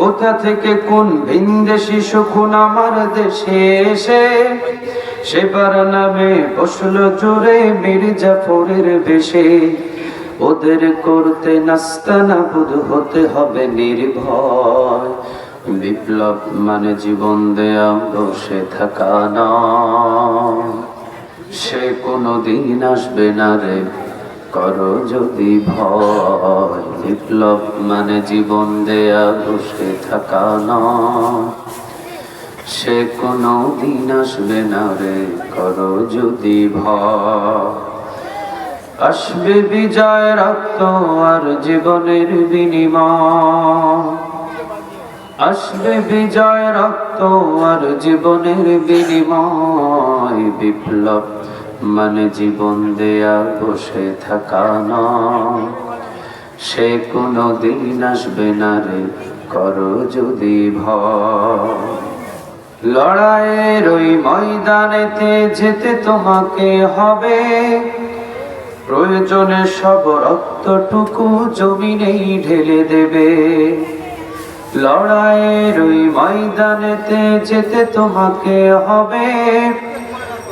কোথা থেকে কোন ভিনদেশি শকুন আমার দেশে এসে? সেবার নামে বসল জোরে মির্জাফরের বেশে ওদের করতে নাস্তানা বুধ হতে হবে নির্ভয়। বিপ্লব মানে জীবন দেয়া বসে থাকা না সে কোনো দিন আসবে না রে করো যদি ভয়, বিপ্লব মানে জীবন দেয়া, বসে থাকা না সে কোনো দিন আসবে না রে, করো যদি ভয়। আসবে বিজয় রক্ত আর জীবনের বিনিময়। আসবে বিজয় রক্ত আর জীবনের বিনিময়, বিপ্লব মানে জীবন দেয়া বসে থাকা নয়। সে কোনো দিন আসবে না রে, করো যদি ভয়। লড়াইয়ের ওই ময়দানেতে যেতে তোমাকে হবে। প্রয়োজনে সব রক্তটুকু জমিনেই ঢেলে দেবে। লড়াইয়ের ওই ময়দানেতে যেতে তোমাকে হবে।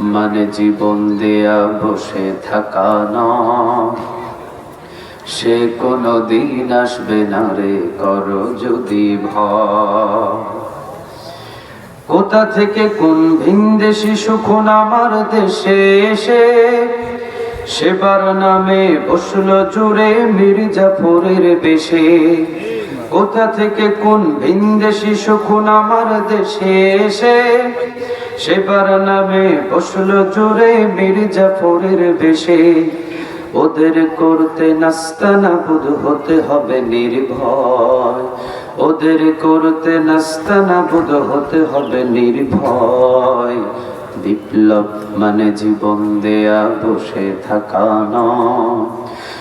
মানে জীবন দেয়া বসে থাকা নয়। সে কোনো দিন আসবে না রে, করো যদি কোথা থেকে কোন ভিনদেশি সুখন আমার দেশে এসে? সেবার নামে বসল জুড়ে মির্জাফরের বেশে। কোথা থেকে কোন ভিনদেশি সুখন আমার দেশে এসে? সেবার নামে বসল জুড়ে মির্জাফরের বেশে। ওদের করতে নাস্তানা বুধ হতে হবে নির্ভয়। ওদের করতে নাস্তানা বুধ হতে হবে নির্ভয়। বিপ্লব মানে জীবন দেয়া, বসে থাকা নয়।